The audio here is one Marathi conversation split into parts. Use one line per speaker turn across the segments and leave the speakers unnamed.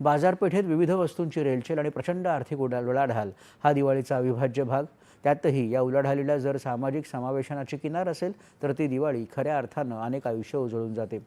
बाजारपेठेत विविध वस्तूंची रेलचेल आणि प्रचंड आर्थिक उडाल उलाढाल. हा दिवाळीचा अविभाज्य भाग. त्यातही या उलाढालीला जर सामाजिक समावेशनाची किनार असेल तर ती दिवाळी खऱ्या अर्थानं अनेक आयुष्य उजळून जाते.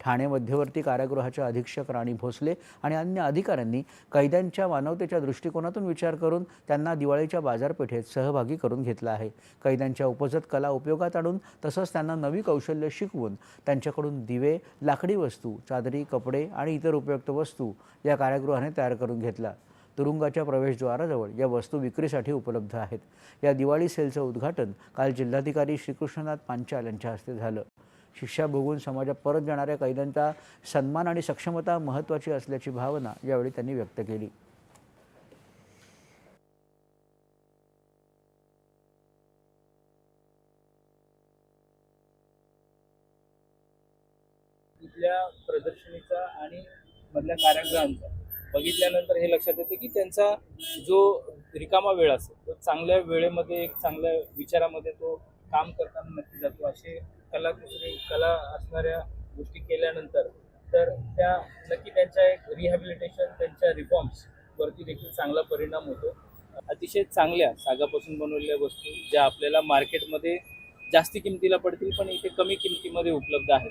ठाणे मध्यवर्ती कारागृहाच्या अधीक्षक राणी भोसले आणि अन्य अधिकाऱ्यांनी कैद्यांच्या मानवतेच्या दृष्टिकोनातून विचार करून त्यांना दिवाळीच्या बाजारपेठेत सहभागी करून घेतला आहे. कैद्यांच्या उपजत कला उपयोगात आणून तसंच त्यांना नवी कौशल्य शिकवून त्यांच्याकडून दिवे लाकडी वस्तू चादरी कपडे आणि इतर उपयुक्त वस्तू या कारागृहाने तयार करून घेतला. तुरुंगाच्या प्रवेशद्वाराजवळ या वस्तू विक्रीसाठी उपलब्ध आहेत. या दिवाळी सेलचं उद्घाटन काल जिल्हाधिकारी श्रीकृष्णनाथ पांचाल यांच्या हस्ते झालं. शिक्षा भोगून समाजात परत जाणाऱ्या कैद्यांचा सन्मान आणि सक्षमता महत्त्वाची असल्याची भावना यावेळी त्यांनी व्यक्त केली.
तिथल्या प्रदर्शनीचा आणि मधल्या कार्यक्रमांचा बघितल्यानंतर हे लक्षात येते की त्यांचा जो रिकामा वेळ असतो तो चांगल्या वेळेमध्ये एक चांगल्या विचारामध्ये तो काम करताना नक्की जातो असे कलाकुसरी कला असणाऱ्या गोष्टी केल्यानंतर तर त्या नक्की त्यांच्या एक रिहॅबिलिटेशन त्यांच्या रिफॉर्म्स वरती देखील चांगला परिणाम होतो. अतिशय चांगल्या सागापासून बनवलेल्या वस्तू ज्या आपल्याला मार्केटमध्ये जास्ती किमतीला पडतील पण इथे कमी किमतीमध्ये उपलब्ध आहेत.